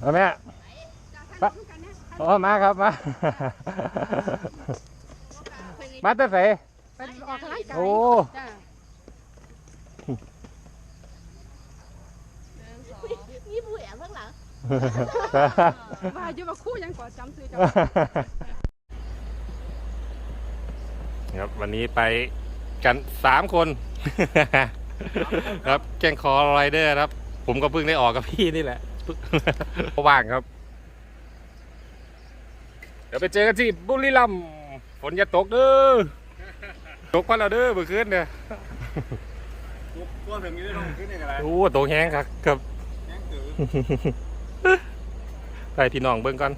เอาแม่ปะโอ้มาครับมา มาแต่ใส่ไปออกกำลังกายโอ้จ้ะนี่ผู้แอบข้างหลังว่าอยู่ว่าคู่ยังก่อจำซื้อจ้ะครับวันนี้ไปกันสามคน ครับแกงคอไรเดอร์ครับ ผมก็เพิ่งได้ออกกับพี่นี่แหละ ว่างครับ เดี๋ยวไปเจอกันที่บุรีรัมย์ฝนอย่าตกเด้อตกพันเราเด้อเมื่อคืนเนี่ยตัวถึงนี้ได้ลงขึ้นยังไงโอ้ตกแห้งครับครับแง่งถือไปพี่น้องเบิ่งก่อน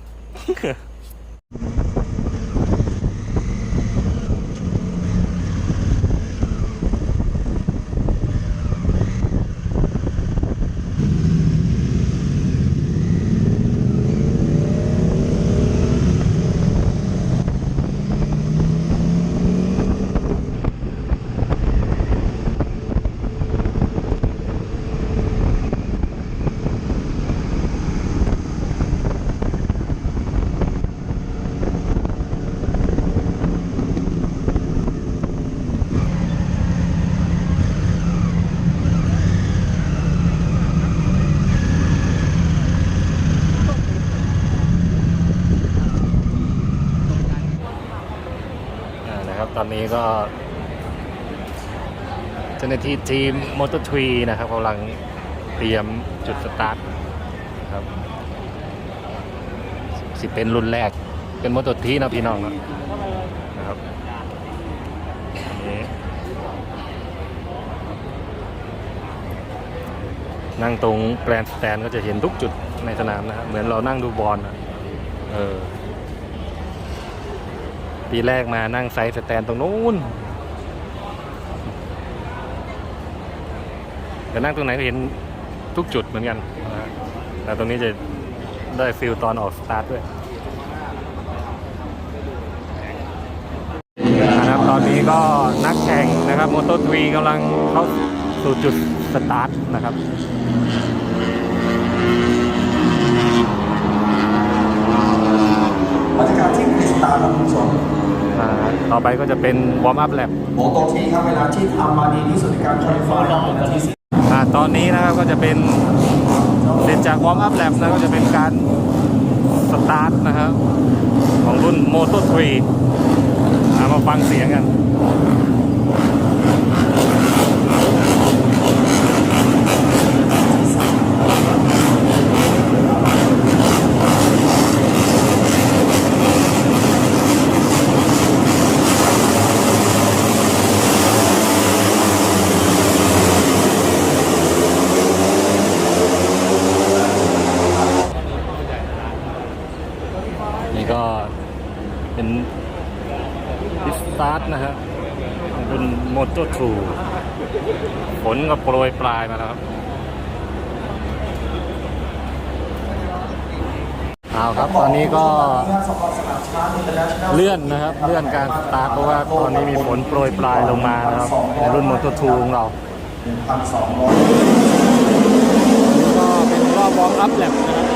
ตอนนี้ก็เจ้าหน้าที่ทีมมอเตอร์ทรีนะครับกำลังเตรียมจุดสตาร์ทครับสิเป็นรุ่นแรก เป็นมอเตอร์ทีนะพี่น้องนะครับนั่งตรงแกรนสแตนก็จะเห็นทุกจุดในสนามนะครับเหมือนเรานั่งดูบอลนะเออ ปีแรกมานั่งไซส์สแตนตรงนู้นแต่นั่งตรงไหนก็เห็นทุกจุดเหมือนกันนะแต่ตรงนี้จะได้ฟิลตอนออกสตาร์ทด้วยนะครับตอนนี้ก็นักแข่งนะครับมอเตอร์ทวีกำลังเข้าสู่จุดสตาร์ทนะครับ ไปก็จะเป็นวอร์มอัพแลบโมโตทีครับเวลาที่ทำมาดีที่สุดในการคอลิฟายเป็นนาทีสิบอ่าตอนนี้นะครับก็จะเป็นเสร็จจากวอร์มอัพแลบนะก็จะเป็นการสตาร์ทนะครับ ของรุ่น Moto 3ามาฟังเสียงกันนี่ก็เป็นพิสตาร์ทนะฮะของรุ่น Moto 2ฝนก็โปรยปลายมาแล้วครับเอาครับตอนนี้ก็สปอร์ตสนามช้างอินเตอร์เนชั่นแนลเลื่อนนะครับ เลื่อนการสตาร์ทเพราะว่าตอนนี้มีฝนโปรยปลายลงมานะครับในรุ่น Moto 2ของเราหนึ่งพันสองร้อยก็เป็นรอบวอร์มอัพแลบนะครับ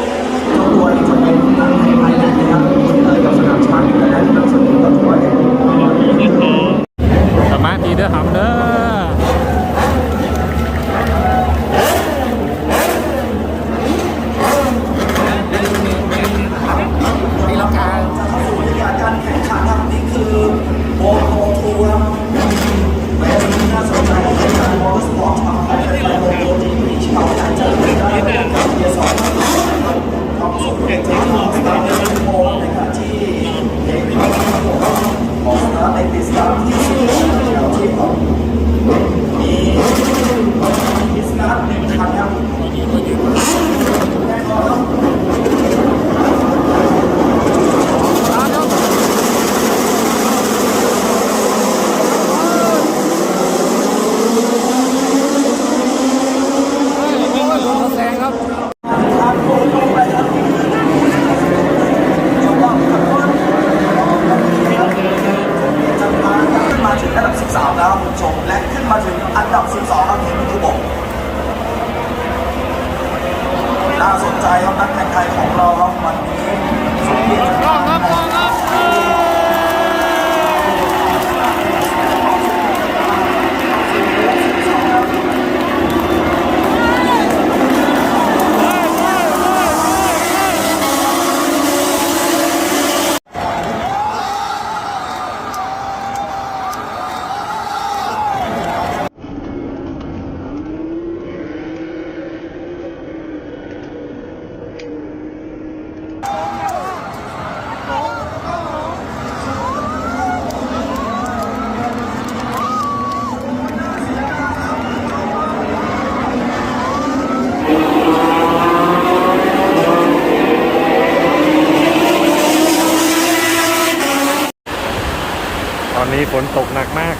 ฝนตกหนักมาก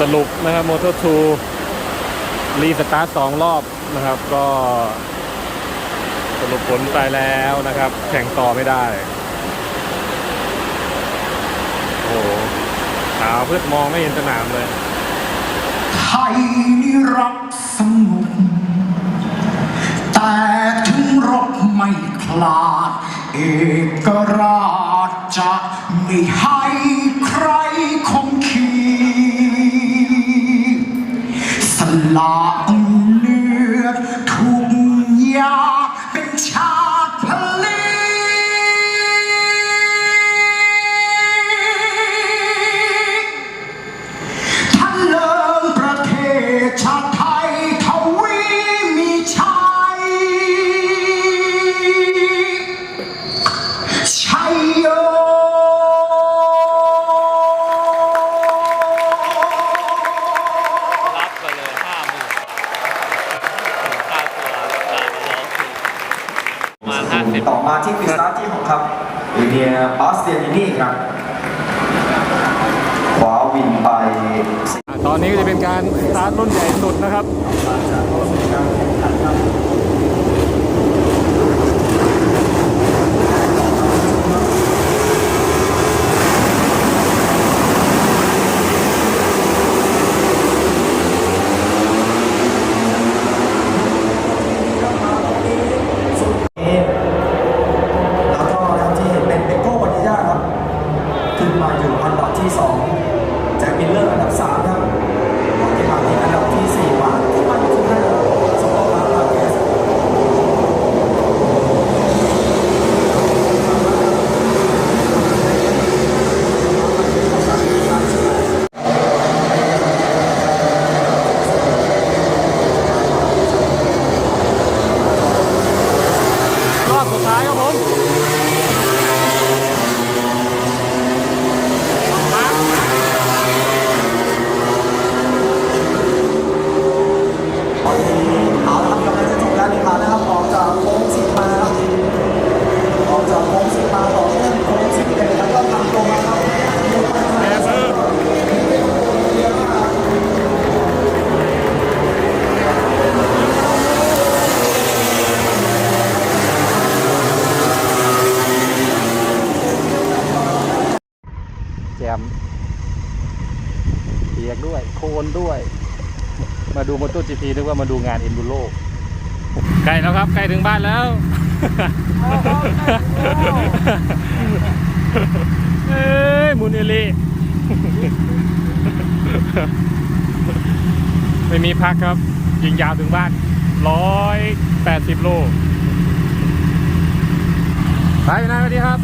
สรุปนะครับมอเตอร์ทูรีสตาร์ทสองรอบนะครับ ก็สรุปผลไปแล้วนะครับ แข่งต่อไม่ได้ โอ้โหขาวเพื่อมองไม่เห็นสนามเลย ไทยนี่รักสงบแต่ถึงรบไม่ ลาดเอกราชจะไม่ให้ใครคงคีสละเลือดทุกอยาง ต่อมาที่ฟิสตาร์ที่ของครับวิเนียบาสเตียนินี่ครับขวาวินไป ตอนนี้ก็จะเป็นการสตาร์ทรุ่นใหญ่สุดนะครับ แล้วก็นะครับที่เห็นเป็นเบโก้วานิยาครับ ขึ้นมาอยู่อันดับที่ 2 แจ็คมิลเลอร์อันดับ 3 ครับมอร์ติมาตินอันดับที่ 4 มาขึ้นมาอยู่ที่ห้าสองล้านบาทเอส รอบสุดท้ายครับผม ตอนนี้เอาละครับกำลังจะจบการแข่งขันนะครับออกจากโค้งสิบมาครับออกจากโค้งสิบมาต่อเนื่องโค้งสิบเอ็ดแล้วก็ทำตรงมาครับ แอบเออแจมเปียก ด้วย มาดูมอเตอร์จีพีนึกว่ามาดูงานเอ็นดูโรใกล้แล้วครับใกล้ถึงบ้านแล้วเอ้ยมุนเอลีไม่มีพักครับ ยิงยาวถึงบ้านร้อยแปดสิบโลไปนะสวัสดีครับ